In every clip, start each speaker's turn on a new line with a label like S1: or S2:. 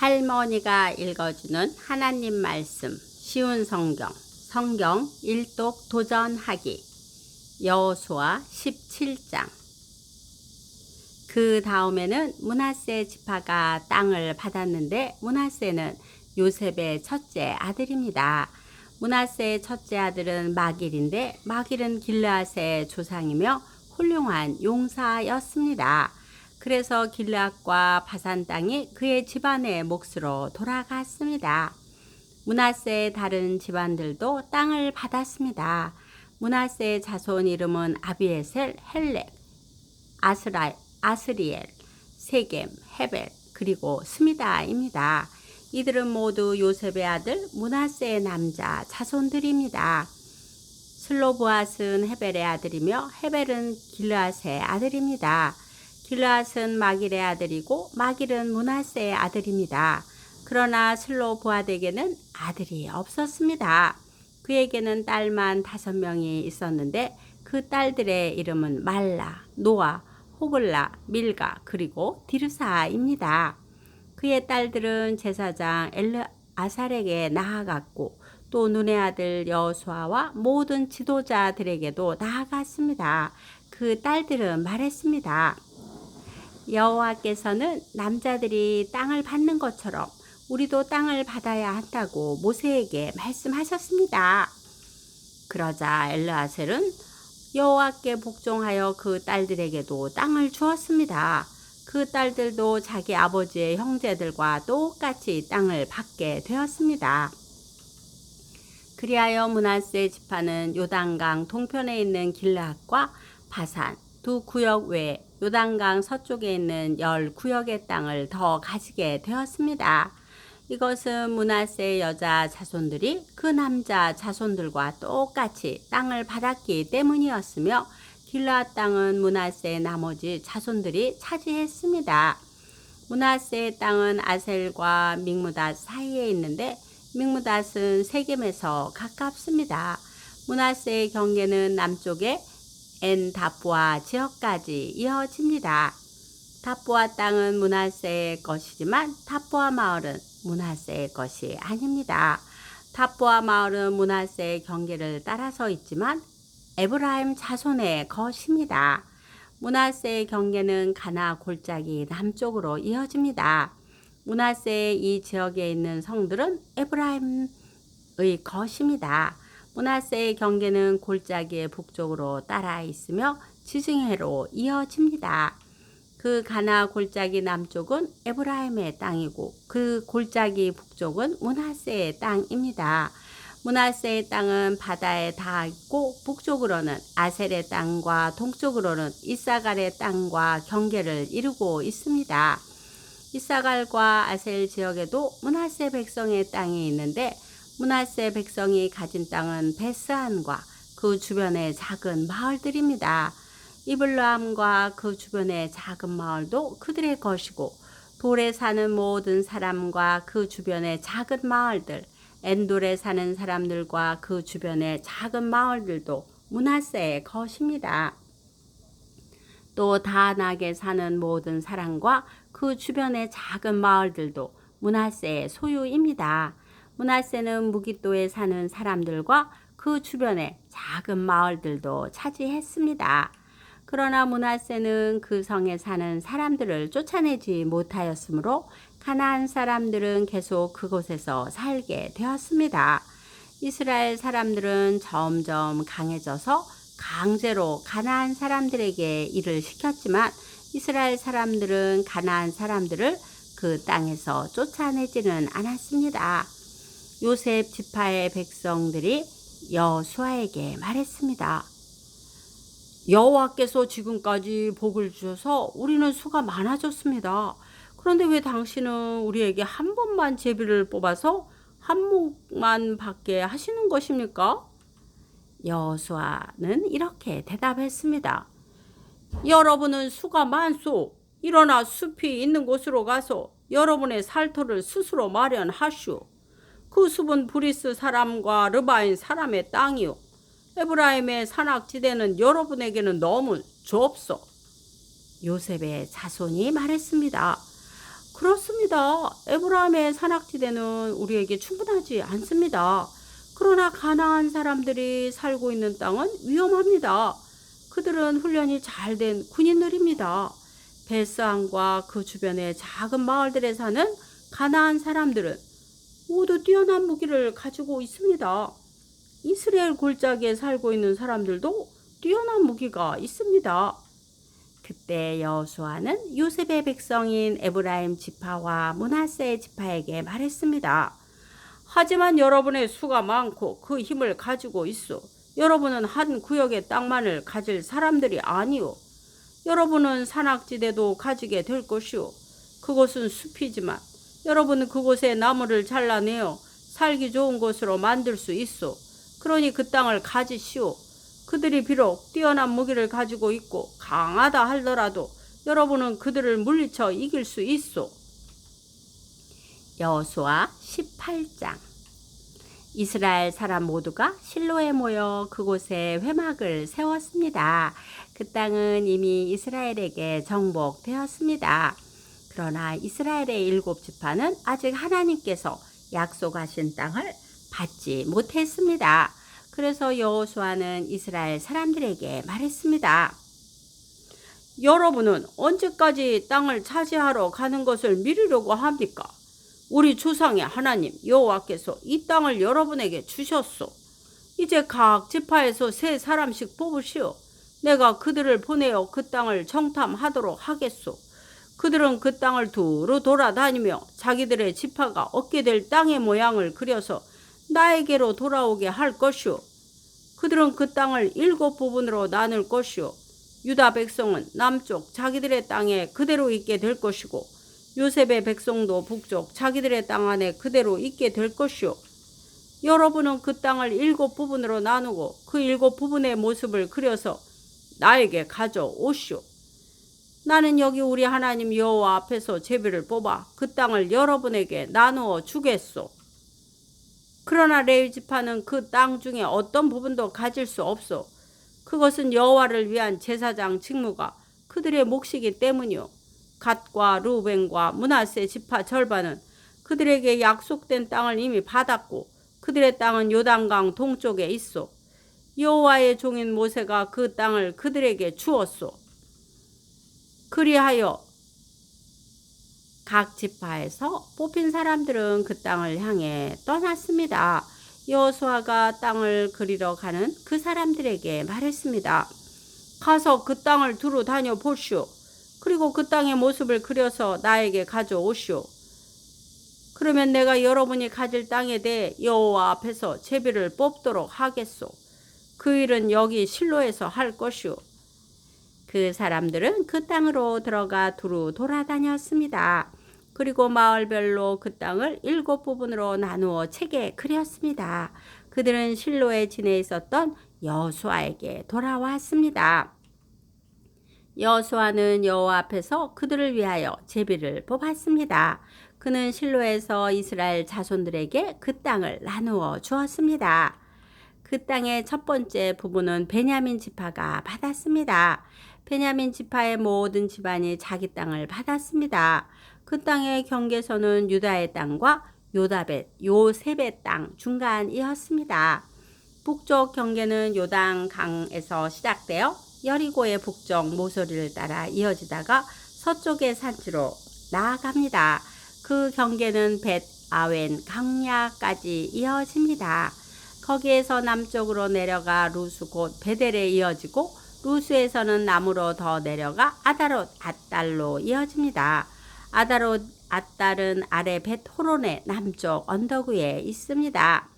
S1: 할머니가 읽어주는 하나님 말씀 쉬운 성경 성경 일독 도전하기 여호수아 17장 그 다음에는 문하세 지파가 땅을 받았는데 문하세는 요셉의 첫째 아들입니다. 문하세의 첫째 아들은 마길인데 마길은 길르앗의 조상이며 훌륭한 용사였습니다. 그래서 길르앗과 바산 땅이 그의 집안의 몫으로 돌아갔습니다. 문하세의 다른 집안들도 땅을 받았습니다. 문하세의 자손 이름은 아비에셀, 헬렉, 아스라, 아스리엘, 세겜, 헤벨, 그리고 스미다입니다. 이들은 모두 요셉의 아들 문하세의 남자 자손들입니다. 슬로보앗은 헤벨의 아들이며 헤벨은 길르앗의 아들입니다. 길르앗은 마길의 아들이고 마길은 문하세의 아들입니다. 그러나 슬로보아에게는 아들이 없었습니다. 그에게는 딸만 다섯 명이 있었는데 그 딸들의 이름은 말라, 노아, 호글라, 밀가, 그리고 디르사입니다. 그의 딸들은 제사장 엘르 아살에게 나아갔고 또 눈의 아들 여수아와 모든 지도자들에게도 나아갔습니다. 그 딸들은 말했습니다. 여호와께서는 남자들이 땅을 받는 것처럼 우리도 땅을 받아야 한다고 모세에게 말씀하셨습니다. 그러자 엘르아셀은 여호와께 복종하여 그 딸들에게도 땅을 주었습니다. 그 딸들도 자기 아버지의 형제들과 똑같이 땅을 받게 되었습니다. 그리하여 문하세 지파는 요단강 동편에 있는 길라앗과 바산 두 구역 외에 요단강 서쪽에 있는 열 구역의 땅을 더 가지게 되었습니다. 이것은 문하세 여자 자손들이 그 남자 자손들과 똑같이 땅을 받았기 때문이었으며 길라앗 땅은 문하세의 나머지 자손들이 차지했습니다. 문하세의 땅은 아셀과 믹무닷 사이에 있는데 믹무닷은 세겜에서 가깝습니다. 문하세의 경계는 남쪽에 엔다부아 지역까지 이어집니다. 다부아 땅은 문하세의 것이지만 다부아 마을은 문하세의 것이 아닙니다. 다부아 마을은 문하세의 경계를 따라서 있지만 에브라임 자손의 것입니다. 문하세의 경계는 가나 골짜기 남쪽으로 이어집니다. 문하세의 이 지역에 있는 성들은 에브라임의 것입니다. 문하세의 경계는 골짜기의 북쪽으로 따라 있으며 지중해로 이어집니다. 그 가나 골짜기 남쪽은 에브라임의 땅이고 그 골짜기 북쪽은 문하세의 땅입니다. 문하세의 땅은 바다에 닿아 있고 북쪽으로는 아셀의 땅과 동쪽으로는 이사갈의 땅과 경계를 이루고 있습니다. 이사갈과 아셀 지역에도 문하세 백성의 땅이 있는데 문하세 백성이 가진 땅은 베스안과 그 주변의 작은 마을들입니다. 이블람과 그 주변의 작은 마을도 그들의 것이고 돌에 사는 모든 사람과 그 주변의 작은 마을들, 엔돌에 사는 사람들과 그 주변의 작은 마을들도 문하세의 것입니다. 또 다낙에 사는 모든 사람과 그 주변의 작은 마을들도 문하세의 소유입니다. 문하세는 무기도에 사는 사람들과 그 주변의 작은 마을들도 차지했습니다. 그러나 문하세는 그 성에 사는 사람들을 쫓아내지 못하였으므로 가나안 사람들은 계속 그곳에서 살게 되었습니다. 이스라엘 사람들은 점점 강해져서 강제로 가나안 사람들에게 일을 시켰지만 이스라엘 사람들은 가나안 사람들을 그 땅에서 쫓아내지는 않았습니다. 요셉 지파의 백성들이 여수아에게 말했습니다. 여호와께서 지금까지 복을 주셔서 우리는 수가 많아졌습니다. 그런데 왜 당신은 우리에게 한 번만 제비를 뽑아서 한 목만 받게 하시는 것입니까? 여수아는 이렇게 대답했습니다. 여러분은 수가 많소. 일어나 숲이 있는 곳으로 가서 여러분의 살터를 스스로 마련하시오. 그 숲은 브리스 사람과 르바인 사람의 땅이요. 에브라임의 산악지대는 여러분에게는 너무 좁소. 요셉의 자손이 말했습니다. 그렇습니다. 에브라임의 산악지대는 우리에게 충분하지 않습니다. 그러나 가나안 사람들이 살고 있는 땅은 위험합니다. 그들은 훈련이 잘 된 군인들입니다. 베스안과 그 주변의 작은 마을들에 사는 가나안 사람들은 모두 뛰어난 무기를 가지고 있습니다. 이스라엘 골짜기에 살고 있는 사람들도 뛰어난 무기가 있습니다. 그때 여호수아는 요셉의 백성인 에브라임 지파와 문하세의 지파에게 말했습니다. 하지만 여러분의 수가 많고 그 힘을 가지고 있어. 여러분은 한 구역의 땅만을 가질 사람들이 아니오. 여러분은 산악지대도 가지게 될 것이오. 그곳은 숲이지만 여러분은 그곳에 나무를 잘라내어 살기 좋은 곳으로 만들 수 있어. 그러니 그 땅을 가지시오. 그들이 비록 뛰어난 무기를 가지고 있고 강하다 하더라도 여러분은 그들을 물리쳐 이길 수 있어. 여호수아 18장 이스라엘 사람 모두가 실로에 모여 그곳에 회막을 세웠습니다. 그 땅은 이미 이스라엘에게 정복되었습니다. 그러나 이스라엘의 일곱 지파는 아직 하나님께서 약속하신 땅을 받지 못했습니다. 그래서 여호수아는 이스라엘 사람들에게 말했습니다. 여러분은 언제까지 땅을 차지하러 가는 것을 미루려고 합니까? 우리 조상의 하나님 여호와께서 이 땅을 여러분에게 주셨소. 이제 각 지파에서 세 사람씩 뽑으시오. 내가 그들을 보내어 그 땅을 정탐하도록 하겠소. 그들은 그 땅을 두루 돌아다니며 자기들의 지파가 얻게 될 땅의 모양을 그려서 나에게로 돌아오게 할 것이오. 그들은 그 땅을 일곱 부분으로 나눌 것이오. 유다 백성은 남쪽 자기들의 땅에 그대로 있게 될 것이고 요셉의 백성도 북쪽 자기들의 땅 안에 그대로 있게 될 것이오. 여러분은 그 땅을 일곱 부분으로 나누고 그 일곱 부분의 모습을 그려서 나에게 가져오시오. 나는 여기 우리 하나님 여호와 앞에서 제비를 뽑아 그 땅을 여러분에게 나누어 주겠소. 그러나 레위 지파는 그 땅 중에 어떤 부분도 가질 수 없어. 그것은 여호와를 위한 제사장 직무가 그들의 몫이기 때문이요. 갓과 루벤과 문하세 지파 절반은 그들에게 약속된 땅을 이미 받았고 그들의 땅은 요단강 동쪽에 있어. 여호와의 종인 모세가 그 땅을 그들에게 주었소. 그리하여 각 지파에서 뽑힌 사람들은 그 땅을 향해 떠났습니다. 여호수아가 땅을 그리러 가는 그 사람들에게 말했습니다. 가서 그 땅을 두루 다녀 보시오. 그리고 그 땅의 모습을 그려서 나에게 가져오시오. 그러면 내가 여러분이 가질 땅에 대해 여호와 앞에서 제비를 뽑도록 하겠소. 그 일은 여기 실로에서 할 것이오. 그 사람들은 그 땅으로 들어가 두루 돌아다녔습니다. 그리고 마을별로 그 땅을 일곱 부분으로 나누어 책에 그렸습니다. 그들은 실로에 지내 있었던 여수아에게 돌아왔습니다. 여수아는 여호와 앞에서 그들을 위하여 제비를 뽑았습니다. 그는 실로에서 이스라엘 자손들에게 그 땅을 나누어 주었습니다. 그 땅의 첫 번째 부분은 베냐민 지파가 받았습니다. 베냐민 지파의 모든 집안이 자기 땅을 받았습니다. 그 땅의 경계선은 유다의 땅과 요다벳, 요셉의 땅 중간이었습니다. 북쪽 경계는 요단 강에서 시작되어 여리고의 북쪽 모서리를 따라 이어지다가 서쪽의 산지로 나아갑니다. 그 경계는 벳 아웬 강야까지 이어집니다. 거기에서 남쪽으로 내려가 루스 곧 베델에 이어지고 루스에서는 남으로 더 내려가 아다롯 아달로 이어집니다. 아다롯 아달은 아래 벳호론의 남쪽 언덕 위에 있습니다.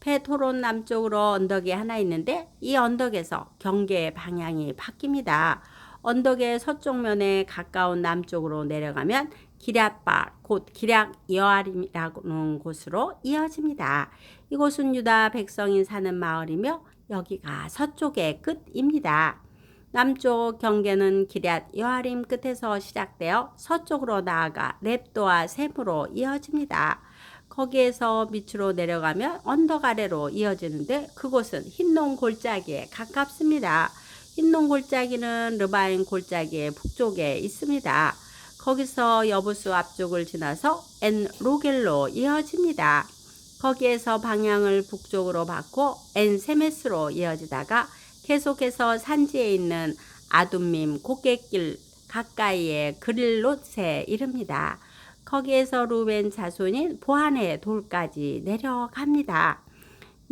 S1: 벳호론 남쪽으로 언덕이 하나 있는데 이 언덕에서 경계 방향이 바뀝니다. 언덕의 서쪽 면에 가까운 남쪽으로 내려가면 기럇바 곧 기럇 여아림이라는 곳으로 이어집니다. 이곳은 유다 백성이 사는 마을이며 여기가 서쪽의 끝입니다. 남쪽 경계는 기럇 여아림 끝에서 시작되어 서쪽으로 나아가 렙도와 셈으로 이어집니다. 거기에서 밑으로 내려가면 언덕 아래로 이어지는데 그곳은 흰농 골짜기에 가깝습니다. 흰농 골짜기는 르바인 골짜기의 북쪽에 있습니다. 거기서 여부수 앞쪽을 지나서 엔 로겔로 이어집니다. 거기에서 방향을 북쪽으로 바꿔 엔 세메스로 이어지다가 계속해서 산지에 있는 아둠밈 고갯길 가까이에 그릴롯에 이릅니다. 거기에서 루벤 자손인 보안의 돌까지 내려갑니다.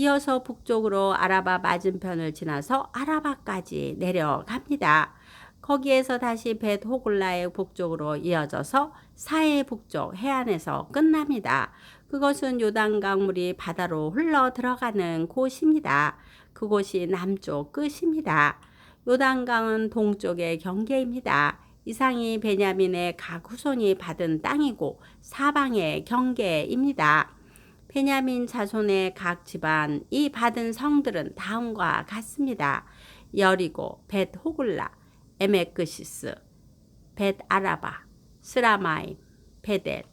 S1: 이어서 북쪽으로 아라바 맞은편을 지나서 아라바까지 내려갑니다. 거기에서 다시 벳 호글라의 북쪽으로 이어져서 사해 북쪽 해안에서 끝납니다. 그것은 요단강 물이 바다로 흘러 들어가는 곳입니다. 그곳이 남쪽 끝입니다. 요단강은 동쪽의 경계입니다. 이상이 베냐민의 각 후손이 받은 땅이고 사방의 경계입니다. 베냐민 자손의 각 집안이 받은 성들은 다음과 같습니다. 여리고, 벳 호글라, 에메크시스, 벳 아라바, 스라마임, 베델,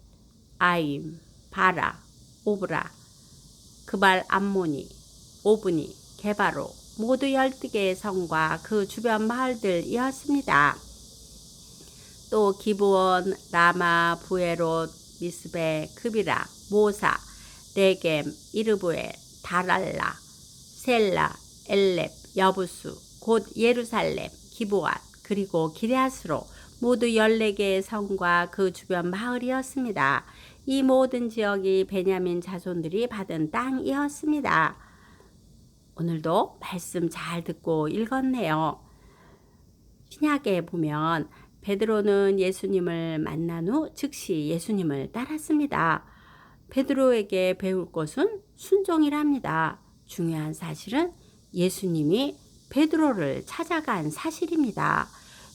S1: 아임, 바라, 오브라, 그발 암모니, 오브니, 게바로 모두 12개의 성과 그 주변 마을들이었습니다. 또 기브온, 라마, 부에롯, 미스베, 크비라, 모사, 레겜, 이르부엘, 다랄라, 셀라, 엘렙, 여부수, 곧 예루살렘, 기브앗, 그리고 기레아스로 모두 14개의 성과 그 주변 마을이었습니다. 이 모든 지역이 베냐민 자손들이 받은 땅이었습니다. 오늘도 말씀 잘 듣고 읽었네요. 신약에 보면 베드로는 예수님을 만난 후 즉시 예수님을 따랐습니다. 베드로에게 배울 것은 순종이랍니다. 중요한 사실은 예수님이 베드로를 찾아간 사실입니다.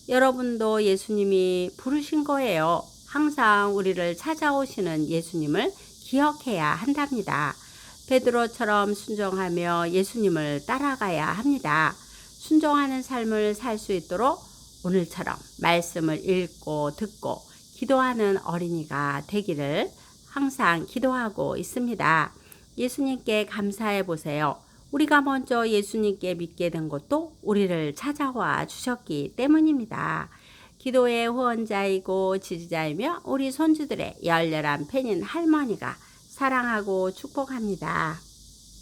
S1: 여러분도 예수님이 부르신 거예요. 항상 우리를 찾아오시는 예수님을 기억해야 한답니다. 베드로처럼 순종하며 예수님을 따라가야 합니다. 순종하는 삶을 살 수 있도록 오늘처럼 말씀을 읽고 듣고 기도하는 어린이가 되기를 항상 기도하고 있습니다. 예수님께 감사해 보세요. 우리가 먼저 예수님께 믿게 된 것도 우리를 찾아와 주셨기 때문입니다. 기도의 후원자이고 지지자이며 우리 손주들의 열렬한 팬인 할머니가 사랑하고 축복합니다.